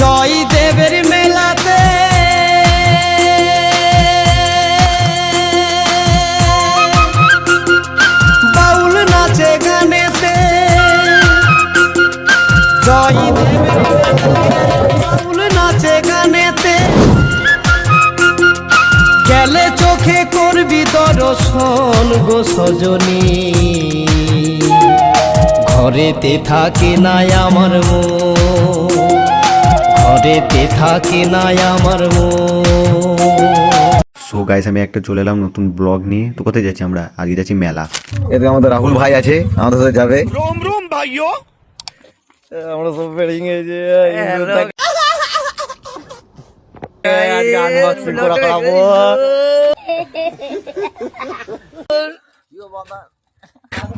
জয় দেবের মেলাতে। বাউল নাচে বাউল গেলে চোখে করবি ঘরেতে থাকে নাই আমার মন। ঘরেতে থাকে নাই আমার সো গাইস আমি একটা চলে এলাম নতুন ব্লগ নিয়ে। তো কোথায় যাচ্ছি আমরা? আজকে যাচ্ছি মেলা। এদিকে আমাদের রাহুল ভাই আছে আমাদের সাথে যাবে। আমরা সব বেরিয়ে গেছি আনবক্সিং করা করাবো।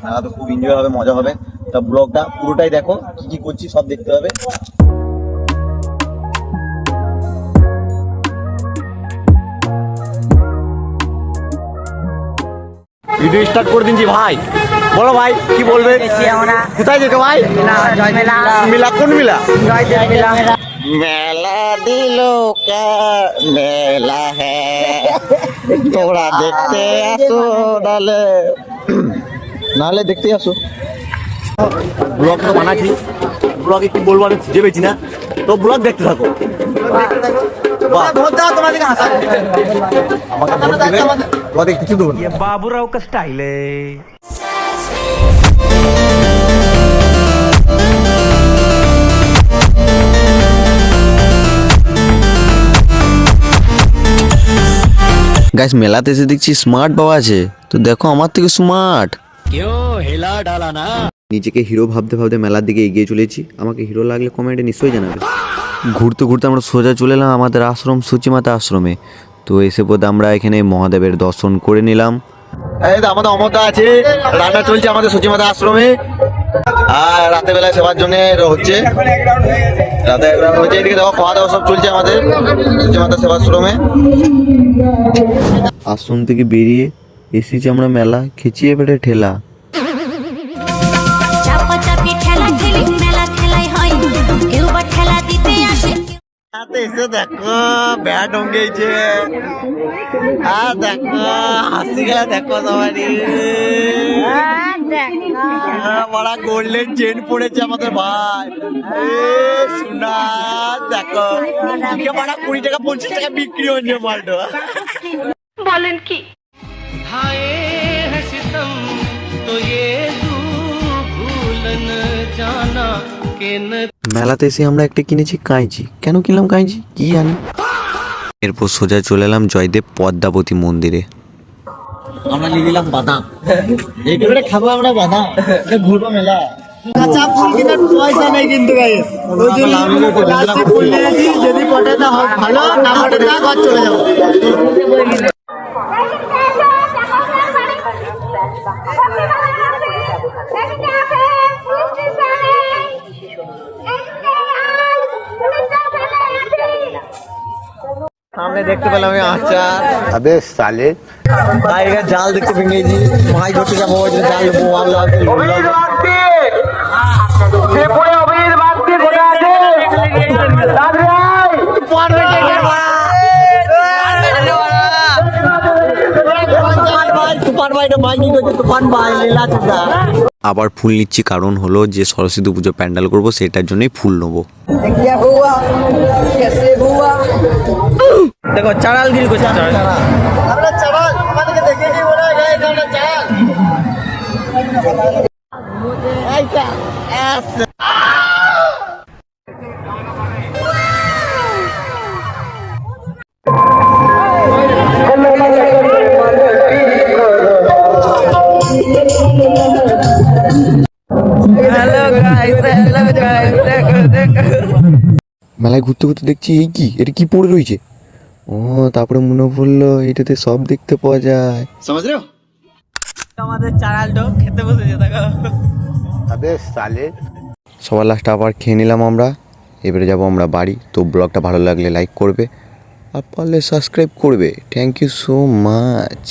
মেলা তো খুব এনজয় হবে মজা হবে। তা ব্লগটা পুরোটাই দেখো কি কি করছি সব দেখতে হবে। ভিডিও স্টার্ট করে দিনছি ভাই। বলো ভাই কি বলবে? কোথায় যেতে ভাই? মিলা কোন মিলা? মেলা। দিল মেলা হ্যাঁ তোরা দেখতে আসো নালে নালে দেখতে আসো। ব্লগ তো বানাচ্ছি। ব্লগে কি বলব আমি খুঁজে পেয়েছি না। তো ব্লগ দেখতে থাকো। আমাকে গাইস মেলাতে এসে দেখছি স্মার্ট বাবা আছে তো দেখো আমার থেকে স্মার্ট কেউ হেলা ডালা না। নিজেকে হিরো ভাবতে ভাবতে মেলার দিকে এগিয়ে চলেছি। আমাকে হিরো লাগলে কমেন্টে নিশ্চয়ই জানাবে। ঘুরতে ঘুরতে আমরা সোজা চলে এলাম আমাদের আশ্রম সূচিমাতা আশ্রমে। তো এসে পথে আমরা এখানে মহাদেবের দর্শন করে নিলাম। আমাদের অমরদা আছে। রান্না চলছে আমাদের সচিমাতা আশ্রমে। আর রাতে বেলায় সেবার জন্য হচ্ছে। রাতে হচ্ছে এদিকে দেখো খাওয়া দাওয়া সব চলছে আমাদের সচিমাতা সেবাশ্রমে আশ্রম। থেকে বেরিয়ে এসেছি আমরা মেলা খিচিয়ে পেটে ঠেলা। এসে দেখো ব্যাট অঙ্গেছে আর দেখো হাসি খেলা দেখো সবারই বড় গোল্ডেন চেন পড়েছে আমাদের ভাই এ, সোনা দেখো কে বড় কুড়ি টাকা পঞ্চাশ টাকা বিক্রি হচ্ছে মালটা खाए है सितम तो ये दू भूल न जाना के न মেলাতে এসে আমরা একটা কিনেছি কাঁইচি। কেন কিনলাম কাঁইচি? কি জানি। এরপর সোজা চলে এলাম জয়দেব পদ্মাবতী মন্দিরে। আমরা নিয়ে নিলাম বাদাম। খাব আমরা বাদাম। এটা ঘুরবো মেলা। কাঁচা ফুল কেনার পয়সা নেই কিন্তু যদি ভালো না চলে যাব। সামনে দেখতে পেলাম আমি আচার। আবে সালে ভাই জাল দেখতে পেয়েছি ভাই ধরতে যাব জাল ভাবলাম। আবার ফুল নিচ্ছি কারণ হলো যে সরস্বতী পুজো প্যান্ডেল করব সেটার জন্যই ফুল নেব। দেখো চাড়াল গিরি করছে চাড়াল। মেলায় ঘুরতে ঘুরতে দেখছি এই কি? এটা কি পড়ে রয়েছে? ও তারপরে মনে পড়ল এটাতে সব দেখতে পাওয়া যায়। সমাজ সবার লাস্ট আবার খেয়ে নিলাম আমরা। এবারে যাব আমরা বাড়ি। তো ব্লগটা ভালো লাগলে লাইক করবে আর পারলে সাবস্ক্রাইব করবে। Thank you so much